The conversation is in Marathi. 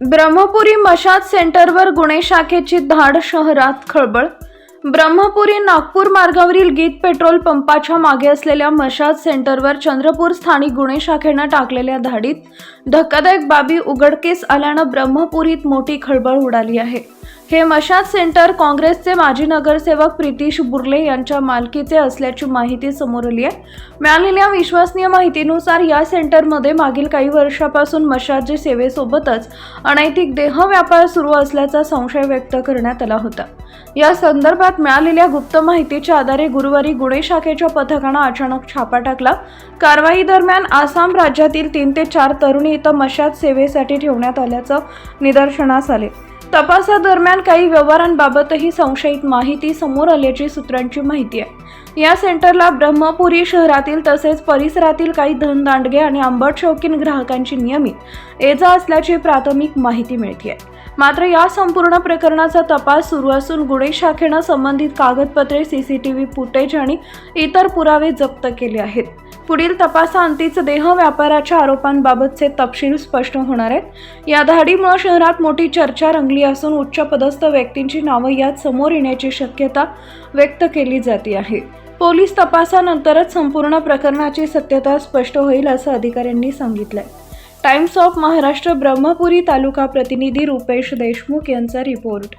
ब्रह्मपुरी मशाद सेंटरवर गुन्हे शाखेची धाड शहरात खळबळ. ब्रह्मपुरी नागपूर मार्गावरील गीत पेट्रोल पंपाच्या मागे असलेल्या मशाद सेंटरवर चंद्रपूर स्थानिक गुन्हे शाखेनं टाकलेल्या धाडीत धक्कादायक बाबी उघडकीस आल्यानं ब्रह्मपुरीत मोठी खळबळ उडाली आहे. हे मशाद सेंटर काँग्रेसचे माजी नगरसेवक प्रितीश बुर्ले यांच्या मालकीचे असल्याची माहिती समोर आली आहे. मिळालेल्या विश्वसनीय माहितीनुसार या सेंटरमध्ये मागील काही वर्षापासून मशादची सेवेसोबतच अनैतिक देह व्यापार सुरू असल्याचा संशय व्यक्त करण्यात आला होता. या संदर्भात मिळालेल्या गुप्त माहितीच्या आधारे गुरुवारी गुन्हे शाखेच्या पथकानं अचानक छापा टाकला. कारवाई दरम्यान आसाम राज्यातील तीन ते चार तरुणी इथं मशाद सेवेसाठी ठेवण्यात आल्याचं निदर्शनास आले. तपासादरम्यान काही व्यवहारांबाबतही संशयित माहिती समोर आल्याची सूत्रांची माहिती आहे. या सेंटरला ब्रह्मपुरी शहरातील तसेच परिसरातील काही धनदांडगे आणि आंबट शौकीन ग्राहकांची नियमित ये जा असल्याची प्राथमिक माहिती मिळते मात्र या संपूर्ण प्रकरणाचा तपास सुरू असून गुन्हे शाखेनं संबंधित कागदपत्रे सीसीटीव्ही फुटेज आणि इतर पुरावे जप्त केले आहेत. पुढील तपासाअंतीच देह व्यापाराच्या आरोपांबाबतचे तपशील स्पष्ट होणार आहेत. या धाडीमुळे शहरात मोठी चर्चा रंगली असून उच्च पदस्थ व्यक्तींची नावं यात समोर येण्याची शक्यता व्यक्त केली जाते आहे. पोलीस तपासानंतरच संपूर्ण प्रकरणाची सत्यता स्पष्ट होईल असं अधिकाऱ्यांनी सांगितलंय. टाइम्स ऑफ महाराष्ट्र ब्रह्मपुरी तालुका प्रतिनिधी रुपेश देशमुख यांचा रिपोर्ट.